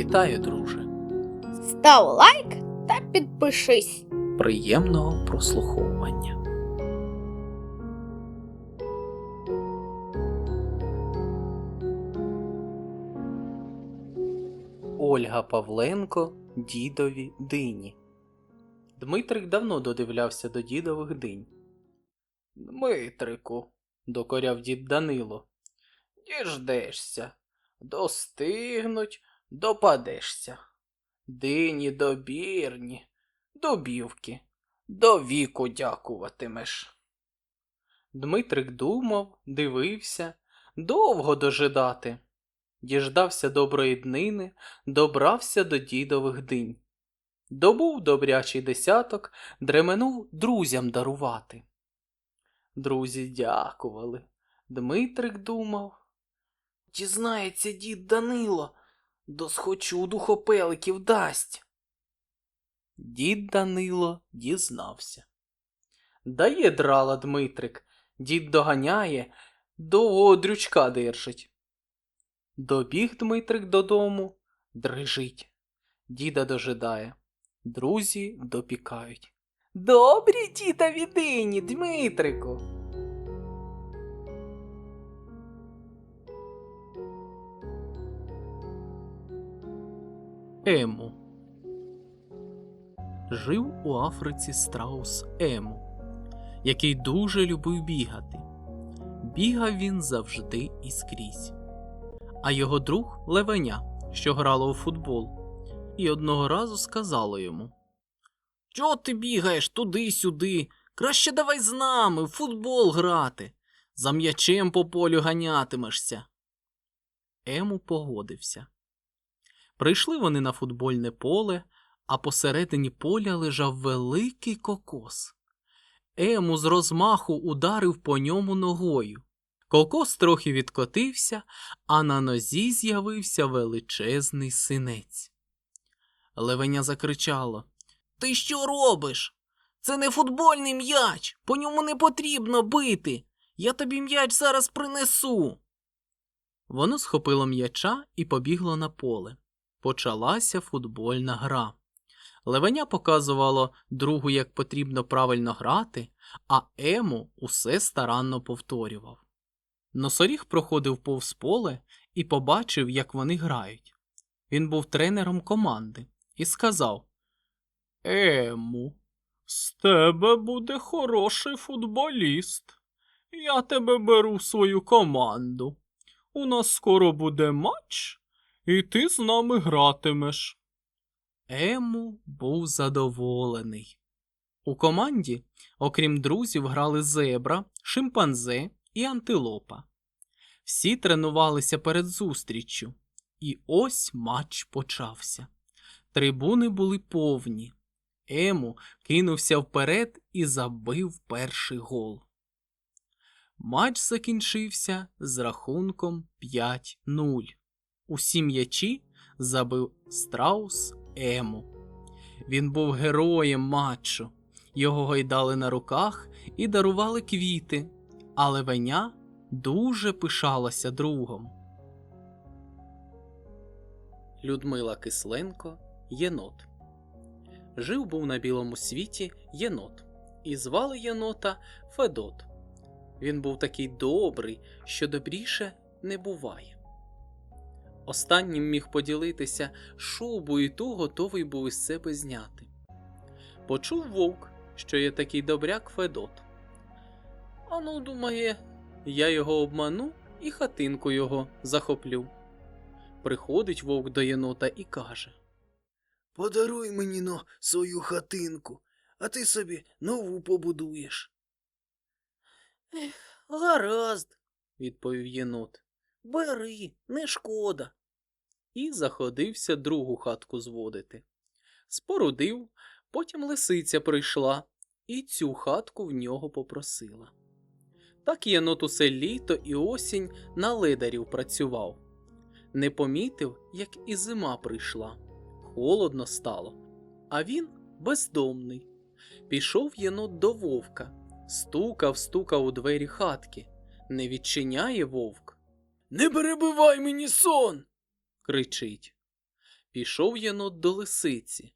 Вітаю, друже. Став лайк та підпишись. Приємного прослуховування. Ольга Павленко дідові дині. Дмитрик давно додивлявся до дідових динь. Дмитрику, докоряв дід Данило. Діждешся, достигнуть, допадешся. Дині добірні, добівки, до віку дякуватимеш. Дмитрик думав, дивився, довго дожидати. Діждався доброї днини, добрався до дідових динь. Добув добрячий десяток, дременув друзям дарувати. Друзі дякували. Дмитрик думав. Дізнається дід Данило, досхочу духопеликів дасть. Дід Данило дізнався. Дає драла Дмитрик, дід доганяє, довго дрючка держить. Добіг Дмитрик додому, дрижить. Діда дожидає. Друзі допікають. Добрі діда відині, Дмитрику. Ему Жив у Африці страус Ему, який дуже любив бігати. Бігав він завжди і скрізь. А його друг Левеня, що грало у футбол, і одного разу сказало йому: Чого ти бігаєш туди-сюди? Краще давай з нами в футбол грати. За м'ячем по полю ганятимешся. Ему погодився. Прийшли вони на футбольне поле, а посередині поля лежав великий кокос. Ему з розмаху ударив по ньому ногою. Кокос трохи відкотився, а на нозі з'явився величезний синець. Левеня закричало Ти що робиш? Це не футбольний м'яч, по ньому не потрібно бити. Я тобі м'яч зараз принесу. Воно схопило м'яча і побігло на поле. Почалася футбольна гра. Левеня показувало другу, як потрібно правильно грати, а Ему усе старанно повторював. Носоріг проходив повз поле і побачив, як вони грають. Він був тренером команди і сказав Ему, з тебе буде хороший футболіст. Я тебе беру в свою команду. У нас скоро буде матч, і ти з нами гратимеш. Ему був задоволений. У команді, окрім друзів, грали зебра, шимпанзе і антилопа. Всі тренувалися перед зустріччю, і ось матч почався. Трибуни були повні. Ему кинувся вперед і забив перший гол. Матч закінчився з рахунком 5-0. Усі м'ячі забив страус Ему. Він був героєм матчу. Його гойдали на руках і дарували квіти, але Веня дуже пишалася другом. Людмила Кисленко Єнот Жив був на білому світі єнот, і звали єнота Федот. Він був такий добрий, що добріше не буває. Останнім міг поділитися шубу і ту готовий був із себе зняти. Почув вовк, що є такий добряк Федот. Ану, думає, я його обману і хатинку його захоплю. Приходить вовк до єнота і каже Подаруй мені но свою хатинку, а ти собі нову побудуєш. Ех, гаразд, відповів єнот, бери, не шкода. І заходився другу хатку зводити. Спорудив, потім лисиця прийшла і цю хатку в нього попросила. Так єнот усе літо і осінь на ледарів працював. Не помітив, як і зима прийшла. Холодно стало, а він бездомний. Пішов єнот до вовка, стукав, стукав у двері хатки. Не відчиняє вовк, Не перебивай мені сон. Кричить. Пішов єнот до лисиці,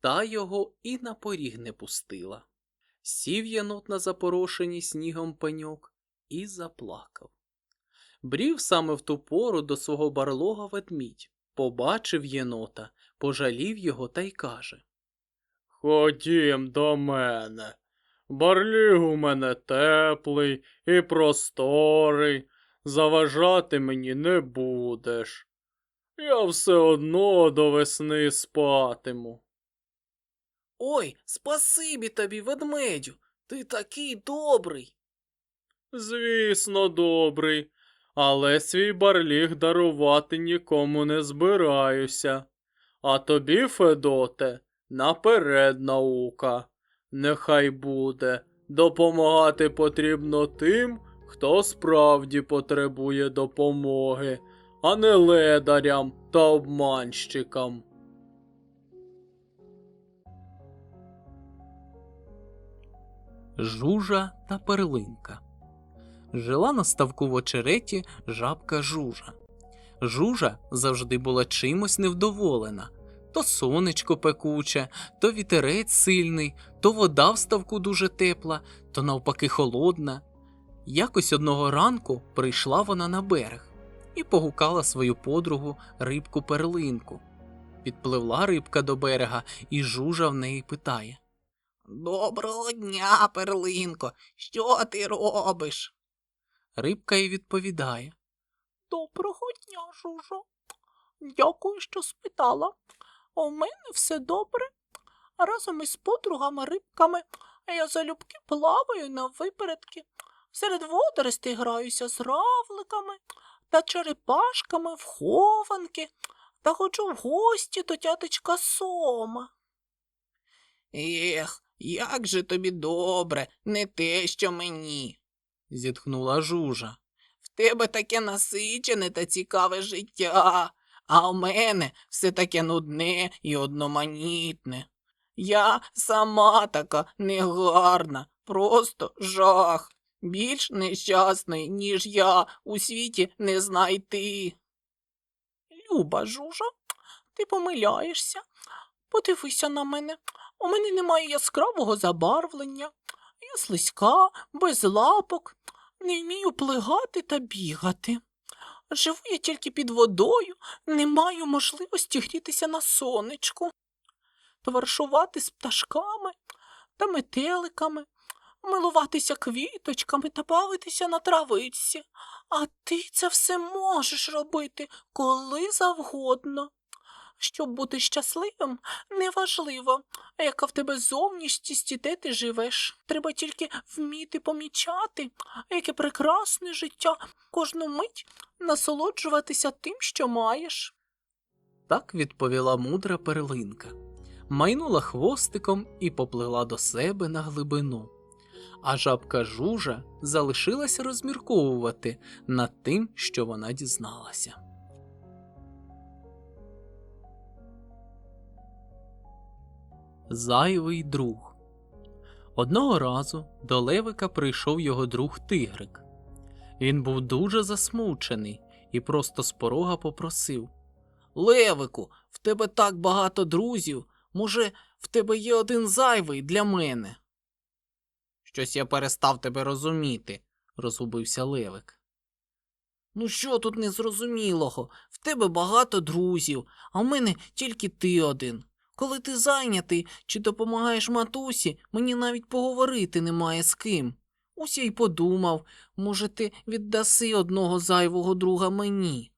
та його і на поріг не пустила. Сів єнот на запорошений снігом пеньок і заплакав. Брів саме в ту пору до свого барлога ведмідь, побачив єнота, пожалів його та й каже Ходім до мене. Барліг у мене теплий і просторий, заважати мені не будеш. Я все одно до весни спатиму. Ой, спасибі тобі, ведмедю. Ти такий добрий. Звісно, добрий, але свій барліг дарувати нікому не збираюся. А тобі, Федоте, наперед наука. Нехай буде, допомагати потрібно тим, хто справді потребує допомоги, а не ледарям та обманщикам. Жужа та перлинка. Жила на ставку в очереті жабка жужа. Жужа завжди була чимось невдоволена. То сонечко пекуче, то вітерець сильний, то вода в ставку дуже тепла, то навпаки холодна. Якось одного ранку прийшла вона на берег і погукала свою подругу рибку перлинку. Підпливла рибка до берега, і жужа в неї питає Доброго дня, перлинко. Що ти робиш? Рибка й відповідає. Доброго дня, Жужо. Дякую, що спитала. У мене все добре. Разом із подругами рибками я залюбки плаваю на випередки. Серед водоростей граюся з равликами та черепашками в хованки та ходжу в гості до дядечка Сома. Ех, як же тобі добре, не те, що мені. зітхнула жужа. В тебе таке насичене та цікаве життя, а в мене все таке нудне і одноманітне. Я сама така негарна, просто жах. Більш нещасний, ніж я у світі не знайти. Люба, Жужа, ти помиляєшся. Подивися на мене. У мене немає яскравого забарвлення. Я слизька, без лапок, не вмію плигати та бігати. Живу я тільки під водою, не маю можливості грітися на сонечку, товаришувати з пташками та метеликами, милуватися квіточками та бавитися на травичці. А ти це все можеш робити коли завгодно. Щоб бути щасливим, неважливо, яка в тебе зовнішність і де ти живеш. Треба тільки вміти помічати, яке прекрасне життя, кожну мить насолоджуватися тим, що маєш. Так відповіла мудра перлинка, майнула хвостиком і поплила до себе на глибину. А жабка жужа залишилася розмірковувати над тим, що вона дізналася. Зайвий друг. Одного разу до Левика прийшов його друг Тигрик. Він був дуже засмучений і просто з порога попросив. Левику, в тебе так багато друзів. Може, в тебе є один зайвий для мене? Щось я перестав тебе розуміти, розгубився Левик. Ну що тут незрозумілого? В тебе багато друзів, а в мене тільки ти один. Коли ти зайнятий чи допомагаєш матусі, мені навіть поговорити немає з ким. Ось я й подумав, може, ти віддаси одного зайвого друга мені.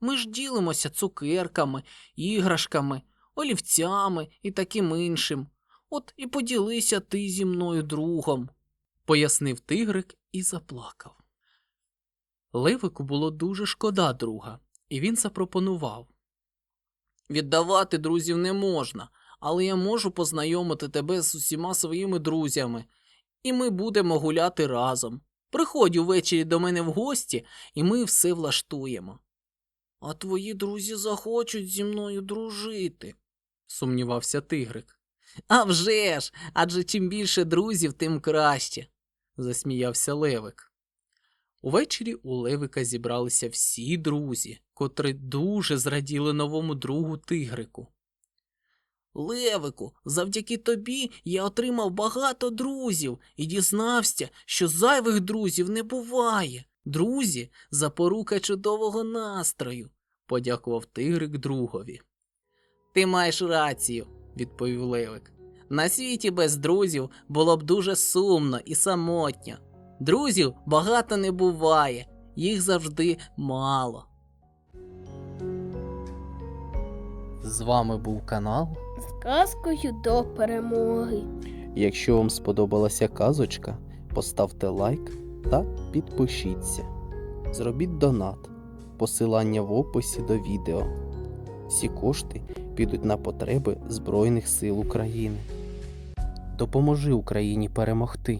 Ми ж ділимося цукерками, іграшками, олівцями і таким іншим. От і поділися ти зі мною другом. пояснив тигрик і заплакав. Левику було дуже шкода друга, і він запропонував. Віддавати друзів не можна, але я можу познайомити тебе з усіма своїми друзями, і ми будемо гуляти разом. Приходь увечері до мене в гості, і ми все влаштуємо. А твої друзі захочуть зі мною дружити. сумнівався тигрик. А вже ж, адже чим більше друзів, тим краще. засміявся Левик. Увечері у Левика зібралися всі друзі, котрі дуже зраділи новому другу тигрику. Левику, завдяки тобі я отримав багато друзів і дізнався, що зайвих друзів не буває. Друзі запорука чудового настрою. Подякував тигрик другові. Ти маєш рацію, відповів Левик. На світі без друзів було б дуже сумно і самотньо. Друзів багато не буває, їх завжди мало. З вами був канал. з казкою до перемоги. Якщо вам сподобалася казочка, поставте лайк та підпишіться. Зробіть донат. Посилання в описі до відео. Всі кошти підуть на потреби Збройних сил України. Допоможи Україні перемогти.